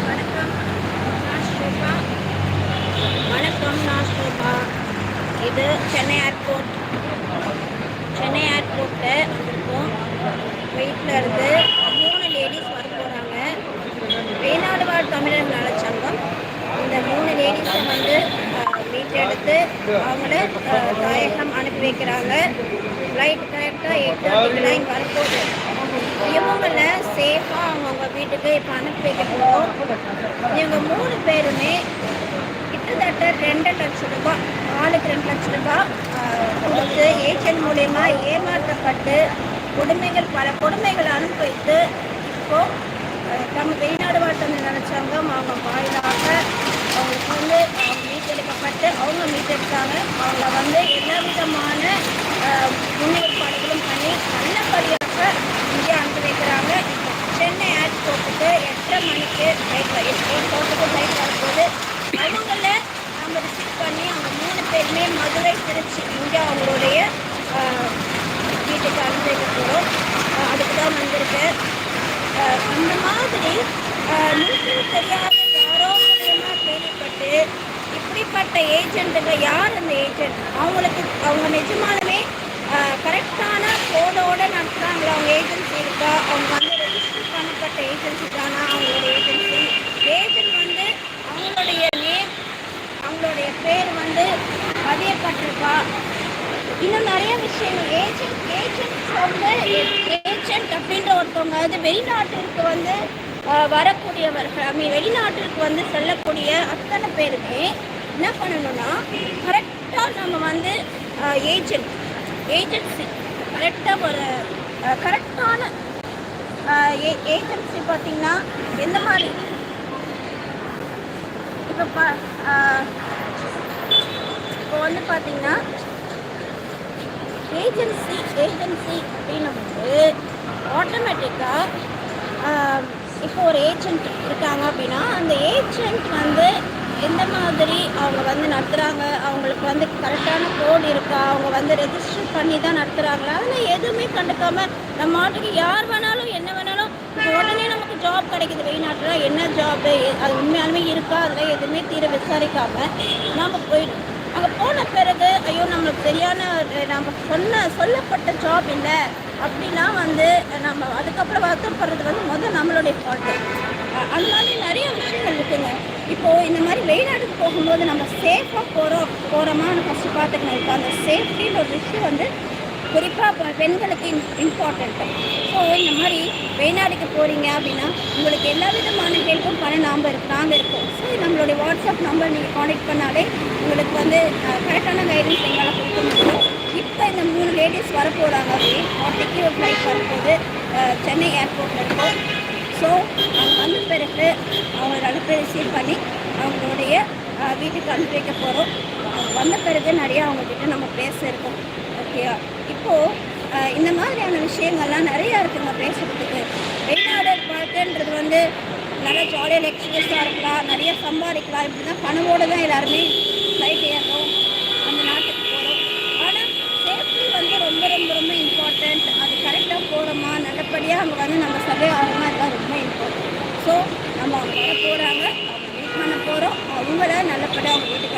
வணக்கம். வணக்கம் நான் ஷோபா இது சென்னை ஏர்போர்ட் சென்னை ஏர்போர்ட்டில் வந்திருக்கோம் வீட்டில் இருந்து மூணு லேடிஸ் வர போகிறாங்க வெளிநாடு வாழ் தமிழர் நலச்சங்கம் இந்த மூணு லேடிஸை வந்து வீட்டில் எடுத்து அவங்கள தாயகம் அனுப்பி வைக்கிறாங்க ஃப்ளைட் கரெக்டாக எயிட் தேர்ட்டிக்கு இங்கே வரப்போகுது இவங்கள சேஃபாக அவங்கவுங்க வீட்டுக்கு இப்போ அனுப்பி வைக்க போகிறோம் இவங்க மூணு பேருமே கிட்டத்தட்ட ரெண்டு லட்ச ரூபாய் ஆளுக்கு ரெண்டு லட்ச ரூபாய் கொடுத்து ஏஜென்ட் மூலயமா ஏமாற்றப்பட்டு கொடுமைகள் பல கொடுமைகளை அனுபவித்து இப்போது ஆஹ், வெளிநாடு வாழ் நினச்சவங்க அவங்க வாயிலாக அவங்களுக்கு வந்து அவங்க மீட்டெடுக்கப்பட்டு அவங்க மீட்டெடுத்தாங்க அவங்கள வந்து எல்லா விதமான முன்னேற்பாடுகளும் பண்ணி நல்லபடியாக இங்கே அனுப்பி வைக்கிறாங்க. சென்னை ஏர்போர்ட்டுக்கு எட்டரை மணிக்கு ஃப்ளைட் ஏர்போர்ட்டுக்கு ஃப்ளைட் வரும்போது அவங்கள நம்ம ரிசீவ் பண்ணி அவங்க மூணு பேருமே மதுரை திருச்சி இங்கே அவங்களுடைய வீட்டுக்கு அனுப்பி வைக்க போகிறோம் அதுக்கு தான் வந்திருக்கு. அந்த மாதிரி ஆஹ், முன்பின் தெரியாத யாரோ மூலியமாக கேள்விப்பட்டு இப்படிப்பட்ட ஏஜென்ட்டுங்க யார் அந்த ஏஜென்ட் அவங்களுக்கு அவங்க நிஜமான கரெக்டான கோடோட நடத்துகிறாங்களா அவங்க ஏஜென்சி இருக்கா அவங்க வந்து ரெஜிஸ்டர் பண்ணப்பட்ட ஏஜென்சி தானா அவங்களோட ஏஜென்சி ஏஜென்ட் வந்து அவங்களுடைய நேம் அவங்களுடைய பேர் வந்து பதியப்பட்டிருக்கா ஏஷியன் ஏஜென்ட் ஏஜென்ட் வந்து ஏஜென்ட் அப்படின்ற ஒருத்தவங்க வந்து வெளிநாட்டிற்கு வந்து வரக்கூடியவர்கள். ஐ மீன் வெளிநாட்டிற்கு வந்து செல்லக்கூடிய அத்தனை பேருமே என்ன பண்ணணும்னா கரெக்டாக நம்ம வந்து ஏஜென்ட் ஏஜென்சி கரெக்டாக ஒரு கரெக்டான ஏஜென்சி பார்த்தீங்கன்னா எந்த மாதிரி? இப்போ இப்போ வந்து பார்த்தீங்கன்னா ஏஜென்சி ஏஜென்சி அப்படின்னும் போது ஆட்டோமேட்டிக்காக இப்போ ஒரு ஏஜென்ட் இருக்காங்க அப்படின்னா அந்த ஏஜென்ட் வந்து எந்த மாதிரி அவங்க வந்து நடத்துகிறாங்க அவங்களுக்கு வந்து கரெக்டான கோடு இருக்கா அவங்க வந்து ரெஜிஸ்டர் பண்ணி தான் நடத்துகிறாங்களா அதெல்லாம் எதுவுமே கண்டுக்காமல் நம்ம நாட்டுக்கு யார் வேணாலும் என்ன வேணாலும் உடனே நமக்கு ஜாப் கிடைக்குது வெளிநாட்டில் என்ன ஜாப் அது உண்மையாலுமே இருக்கா அதெல்லாம் எதுவுமே தீர விசாரிக்காமல் நம்ம போயிடும் அங்கே போன பிறகு ஐயோ நம்மளுக்கு சரியான நம்ம சொன்ன சொல்லப்பட்ட ஜாப் இல்லை அப்படின்னா வந்து நம்ம அதுக்கப்புறம் வருத்தப்படுறது வந்து முதல் நம்மளுடைய ஃபால்ட்டு அந்த மாதிரி நிறைய விஷயங்கள் இருக்குங்க. இப்போது இந்த மாதிரி வெளிநாட்டுக்கு போகும்போது நம்ம சேஃபாக போகிறோம் போகிறோமான்னு ஃபஸ்ட்டு பார்த்துக்கணும். இப்போ அந்த சேஃப்டின்ற ஒரு விஷயம் வந்து குறிப்பாக பெண்களுக்கு இம் இம்பார்ட்டண்ட்டு ஸோ இந்த மாதிரி வெளிநாடுக்கு போகிறீங்க அப்படின்னா உங்களுக்கு எல்லா விதமான ஹெல்ப்பும் பண்ண நாம் இருக்கு நாங்கள் இருக்கோம். ஸோ நம்மளுடைய வாட்ஸ்அப் நம்பர் நீங்கள் காண்டாக்ட் பண்ணாலே உங்களுக்கு வந்து கரெக்டான கைடன்ஸ் எங்களால் கொடுக்க முடியும். இப்போ இந்த மூணு லேடிஸ் வரப்போகிறாங்க அப்படி ஃபார்ட்டிக்கு ஒரு ஃப்ளைட் வரும்போது சென்னை ஏர்போர்ட்டில் இருக்கும் ஸோ அவங்க வந்த பிறகு அவங்க அனுப்பி ரிசீவ் பண்ணி அவங்களுடைய வீட்டுக்கு அனுப்பி வைக்க போகிறோம் அவங்க வந்த பிறகு நிறையா அவங்கக்கிட்ட நம்ம பேச இருக்கோம். ஓகேயா இப்போது இந்த மாதிரியான விஷயங்கள்லாம் நிறையா இருக்குங்க பேசுகிறதுக்கு வெளிநாடு வாழ்க்கைன்றது வந்து நல்லா ஜாலியாக லெக்சரஸாக இருக்கலாம் நிறைய சம்பாதிக்கலாம். இப்படி தான் பணவோடு தான் எல்லாருமே ஃப்ளைட் ஏறுறோம். அந்த நாட்டுக்கு போகிறோம் ஆனால் சேஃப்டி வந்து ரொம்ப ரொம்ப ரொம்ப இம்பார்ட்டண்ட் அது கரெக்டாக போகிறோமா நல்லபடியாக அங்கே வந்து நம்ம சர்வே ஆகிறோமா இதெல்லாம் ரொம்ப இம்பார்ட்டன்ட் ஸோ நம்ம அவங்க வர போகிறாங்க அவங்க மீட் பண்ண போகிறோம் அவங்கள நல்லபடியாக அவங்க வீட்டுக்கு